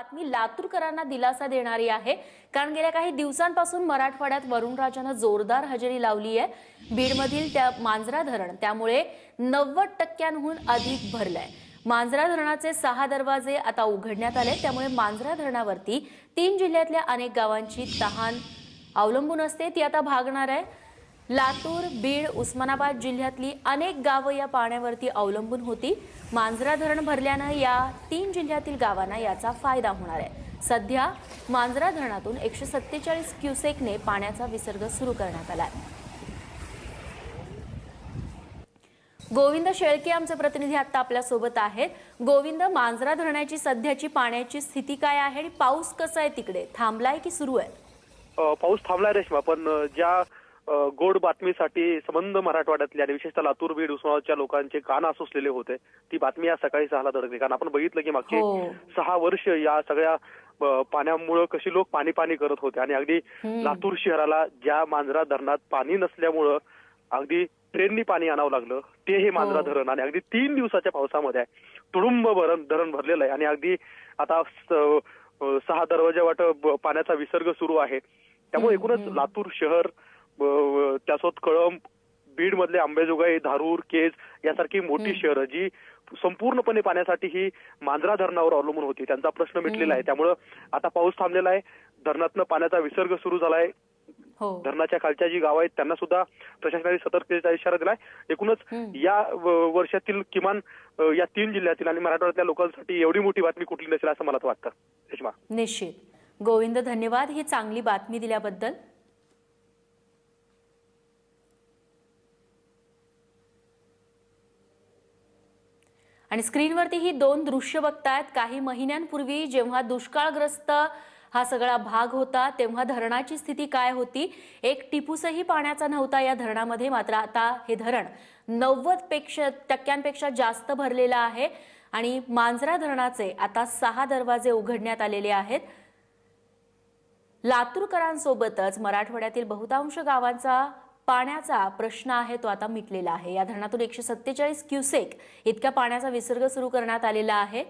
बातमी लातूरकरांना दिलासा देणारी आहे. कारण गेल्या काही दिवसांपासून मराठवाड्यात वरुणराजानं जोरदार हजेरी लावली आहे. बीडमधील त्या मांजरा धरण त्यामुळे नव्वद टक्क्यांहून अधिक भरलंय. मांजरा धरणाचे सहा दरवाजे आता उघडण्यात आले. त्यामुळे मांजरा धरणावरती तीन जिल्ह्यातल्या अनेक गावांची तहान अवलंबून असते. ती आता भागणार आहे. लातूर बीड उस्मानाबाद जिल्ह्यातली अनेक गावं या पाण्यावरती अवलंबून होती. मांजरा धरण भरल्यानं या तीन जिल्ह्यातील गावांना याचा फायदा होणार आहे. सध्या मांजरा धरणातून एकशे सत्तेचाळीस क्युसेकने पाण्याचा विसर्ग सुरू करण्यात आला आहे गोविंद शेळके आमचे प्रतिनिधी आता आपल्यासोबत आहेत. गोविंद मांजरा धरणाची सध्याची पाण्याची स्थिती काय आहे आणि पाऊस कसा आहे तिकडे? थांबलाय की सुरू आहे? पाऊस थांबलाय रेश्मा पण ज्या गोड बातमीसाठी संबंध मराठवाड्यातल्या आणि विशेषतः लातूर बीड उस्मानाबादच्या लोकांचे कान आसुसलेले होते. ती बातमी आज सकाळी सहाला धडकली कारण आपण बघितलं की मागची हो. सहा वर्ष या सगळ्या पाण्यामुळं कशी लोक पाणी पाणी करत होते. आणि अगदी लातूर शहराला ज्या मांजरा धरणात पाणी नसल्यामुळं अगदी ट्रेननी पाणी आणावं लागलं. ते हे मांजरा हो. धरण आणि अगदी तीन दिवसाच्या पावसामध्ये आहे तुडुंब भरण धरण भरलेलं आहे. आणि अगदी आता सहा दरवाजा वाट पाण्याचा विसर्ग सुरू आहे. त्यामुळे एकूणच लातूर शहर त्यासोबत कळंब बीड मधले आंबेजोगाई धारूर केज यासारखी मोठी शहरं जी संपूर्णपणे पाण्यासाठी ही मांजरा धरणावर अवलंबून होती. त्यांचा प्रश्न मिटलेला आहे. त्यामुळं आता पाऊस थांबलेला आहे. धरणातनं पाण्याचा विसर्ग सुरू झालाय. हो. धरणाच्या खालच्या जी गावं आहेत त्यांना सुद्धा प्रशासनाने सतर्कतेचा इशारा दिलाय. एकूणच या वर्षातील किमान या तीन जिल्ह्यातील आणि मराठवाड्यातल्या लोकांसाठी एवढी मोठी बातमी कुठली नसेल असं मला वाटतं. निश्चित. गोविंद धन्यवाद. ही चांगली बातमी दिल्याबद्दल. आणि स्क्रीनवरती ही दोन दृश्य बघतायत. काही महिन्यांपूर्वी जेव्हा दुष्काळग्रस्त हा सगळा भाग होता तेव्हा धरणाची स्थिती काय होती? एक टिपूसही पाण्याचा नव्हता या धरणामध्ये मात्र आता हे धरण नव्वदपेक्षा टक्क्यांपेक्षा जास्त भरलेलं आहे. आणि मांजरा धरणाचे आता सहा दरवाजे उघडण्यात आलेले आहेत. लातूरकरांसोबतच मराठवाड्यातील बहुतांश गावांचा पाण्याचा प्रश्न आहे तो आता मिटलेला आहे. या धरणातून एकशे सत्तेचाळीस क्युसेक इतक्या पाण्याचा विसर्ग सुरू करण्यात आलेला आहे.